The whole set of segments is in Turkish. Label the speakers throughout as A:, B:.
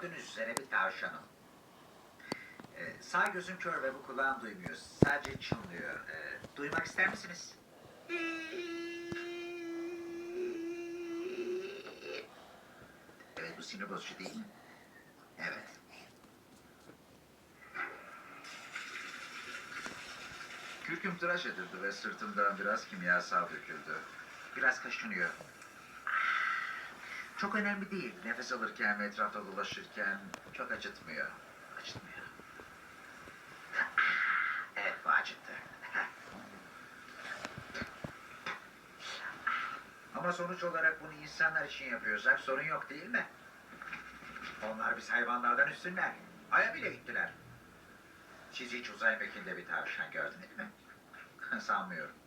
A: gördüğünüz üzere bir tavşanım. Ee, sağ gözüm kör ve bu kulağım duymuyor. Sadece çınlıyor. Ee, duymak ister misiniz? Evet bu sinir bozucu değil mi? Evet. Kürküm tıraş edildi ve sırtımdan biraz kimyasal döküldü. Biraz kaşınıyor. Çok önemli değil. Nefes alırken ve etrafta dolaşırken çok acıtmıyor. Acıtmıyor. Evet bu acıttı. Ama sonuç olarak bunu insanlar için yapıyorsak sorun yok değil mi? Onlar biz hayvanlardan üstünler. Ay'a bile gittiler. Siz hiç uzay mekiğinde bir tavşan gördünüz mü? Sanmıyorum.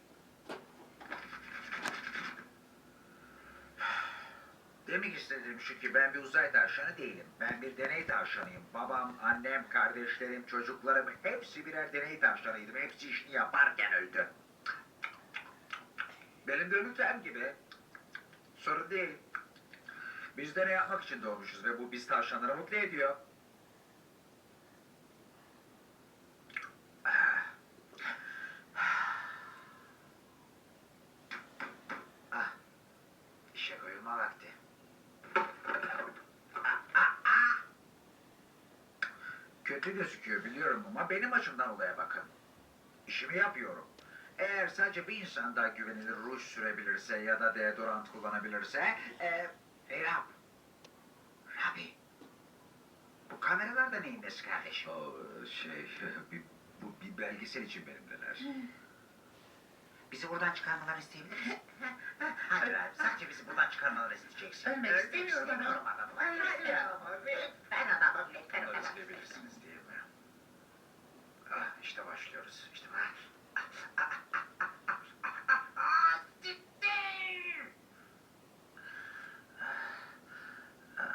A: Demek istediğim şu ki ben bir uzay tavşanı değilim. Ben bir deney tavşanıyım. Babam, annem, kardeşlerim, çocuklarım hepsi birer deney tavşanıydı. ve Hepsi işini yaparken öldü. Benim de ünitem gibi. Sorun değil. Biz deney yapmak için doğmuşuz ve bu biz tavşanları mutlu ediyor. Ah, işe koyulma vakti. Ah, ah, ah. Kötü gözüküyor biliyorum ama benim açımdan olaya bakın. İşimi yapıyorum. Eğer sadece bir insan daha güvenilir ruj sürebilirse ya da deodorant kullanabilirse... E, hey Rab. Rabi. Bu kameralar da neyin nesi kardeşim?
B: O şey, bir, bu bir belgesel için benimleler.
A: Bizi buradan çıkarmalarını isteyebilir misin? Hayır hayır, sadece bizi buradan çıkarmalarını isteyeceksin.
C: Ölmek istemiyorum.
A: istemiyorum adamım.
C: Ölmek istemiyorum.
A: Ben adamım. Ben
B: Bunları
A: adamım.
B: silebilirsiniz diye mi?
A: Ah, işte başlıyoruz. İşte bak. Ah, ah, ah, ah, ah, ah, ah, ah, siktir! Ah, ah,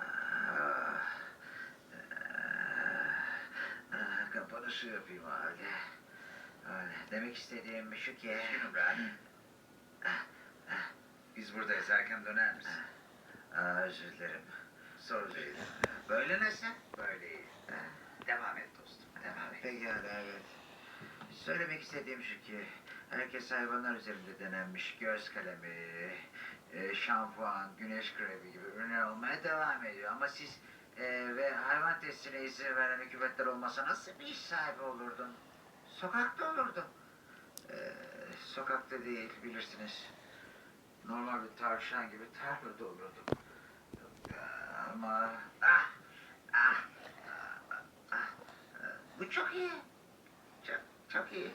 A: ah, Kapanışı yapayım. Öyle. Demek istediğim şu ki...
B: Üzgünüm Rani. Biz buradayız, erken döner misin?
A: Aa, özür dilerim.
B: Sorun değil.
A: Böyle nasıl?
B: Böyle iyi.
A: Ah,
B: Devam et dostum, devam et.
A: Pekala evet. Söylemek istediğim şu ki herkes hayvanlar üzerinde denenmiş göz kalemi, e, şampuan, güneş kremi gibi ürünler olmaya devam ediyor. Ama siz e, ve hayvan testine izin veren hükümetler olmasa nasıl bir iş sahibi olurdun? Sokakta olurdun. E, sokakta değil bilirsiniz. Normal bir tavşan gibi tarlada olurdum. Ama ah, ah, ah, ah, bu çok iyi. Çok, çok iyi.